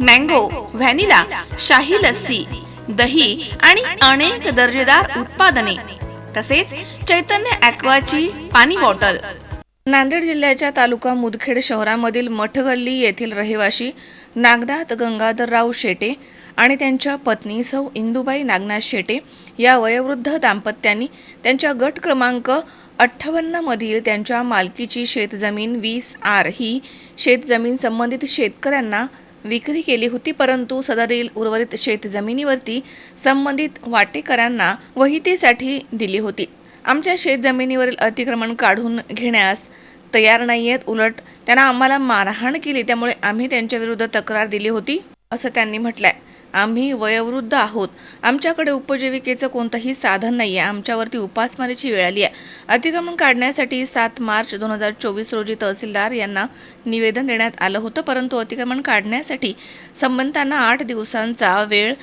Mango vanilla शाही लस्सी दही आणि अनेक दर्जेदार उत्पादने तसेच चैतन्य ॲक्वाची पाणी बॉटल. नांदेड जिल्ह्याच्या तालुका मुदखेड शहरामधील मठगल्ली येथील रहिवासी नागनाथ गंगाधरराव शेटे आणि त्यांच्या पत्नी सौ इंदुबाई नागनाथ शेटे या वयोवृद्ध दाम्पत्यांनी त्यांच्या गट क्रमांक अठ्ठावन्नमधील त्यांच्या मालकीची शेतजमीन वीस आर ही शेतजमीन संबंधित शेतकऱ्यांना विक्री केली होती परंतु सदरील उर्वरित शेतजमिनीवरती संबंधित वाटेकऱ्यांना वहितीसाठी दिली होती. आमच्या शेतजमिनीवरील अतिक्रमण काढून घेण्यास तयार नाही आहेत उलट त्यांना आम्हाला मारहाण केली त्यामुळे आम्ही त्यांच्या विरुद्ध तक्रार दिली होती असं त्यांनी म्हटलंय. आम्ही वयोवृद्ध आहोत. आमच्याकडे उपजीविकेचं कोणतंही साधन नाही आहे आमच्यावरती उपासमारीची वेळ आली आहे अतिक्रमण काढण्यासाठी सात मार्च दोन हजार चोवीस रोजी तहसीलदार यांना निवेदन देण्यात आलं होतं परंतु अतिक्रमण काढण्यासाठी संबंधांना आठ दिवसांचा वेळ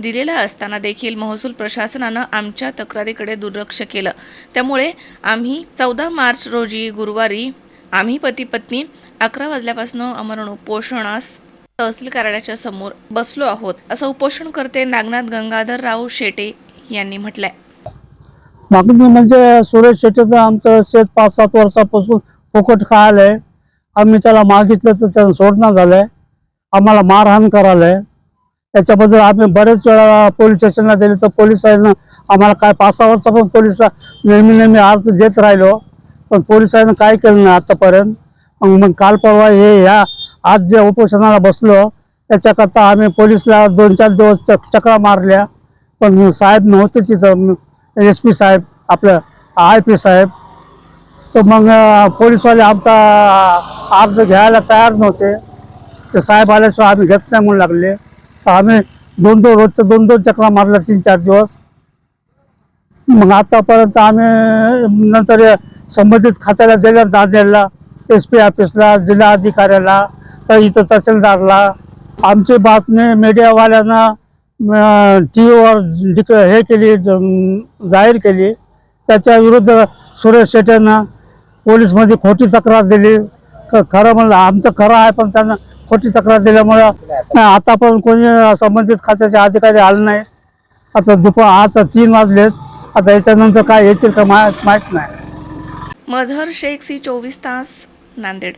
दिलेला असताना देखील महसूल प्रशासनानं आमच्या तक्रारीकडे दुर्लक्ष केलं. त्यामुळे आम्ही चौदा मार्च रोजी गुरुवारी आम्ही पती पत्नी अकरा वाजल्यापासून अमरण उपोषणास तहसील कार्यालयाच्या समोर बसलो आहोत असं उपोषण करते नागनाथ गंगाधरराव शेटे यांनी म्हटलंय. मागणी म्हणजे सुरेश शेट्टीचं आमचं शेत पाच सात वर्षापासून फुकट खायलंय. आम्ही त्याला मागितलं तर त्यानं सोडणं झालंय. आम्हाला मारहाण करायलंय त्याच्याबद्दल आम्ही बरेच वेळा पोलीस स्टेशनला दिले तर पोलिसांना आम्हाला काय पाच सहा वर्षापासून पोलिसला नेहमी नेहमी अर्ज देत राहिलो. पण पोलिसांनी काय केलं नाही आतापर्यंत? मग मग काल परवा हे ह्या आज जे उपोषणाला बसलो त्याच्याकरता आम्ही पोलिसला दोन चार दिवस चक चक्रा मारल्या. पण साहेब नव्हते तिथं. एस पी साहेब आपलं आय पी साहेब. तर मग पोलिसवाले पोलीसवाले आमचा अर्ज घ्यायला तयार नव्हते. ते साहेब आल्याशिवाय आम्ही घेत नाही म्हणून लागले. तर आम्ही दोन दोन रोजचं दोन दोन चक्रा मारल्या तीन चार दिवस. मग आतापर्यंत आम्ही नंतर संबंधित खात्याला दिल्या दादेला एस पी ऑफिसला जिल्हा अधिकाऱ्याला तर इथं तहसीलदारला. आमची बातमी मीडियावाल्यांना टी व्हीवर डिक हे केली जाहीर केली. त्याच्या विरुद्ध सुरेश शेट्यांना पोलीसमध्ये खोटी तक्रार दिली. ख- खरं म्हणलं आमचं खरं आहे पण त्यांना खोटी तक्रार दिल्यामुळं आता पण कोणी संबंधित खात्याचे अधिकारी आले नाही. आता दुपार आता तीन वाजलेत. आता याच्यानंतर काय येतील का माहीत नाही. मजहर शेख सी चोवीस तास नांदेड.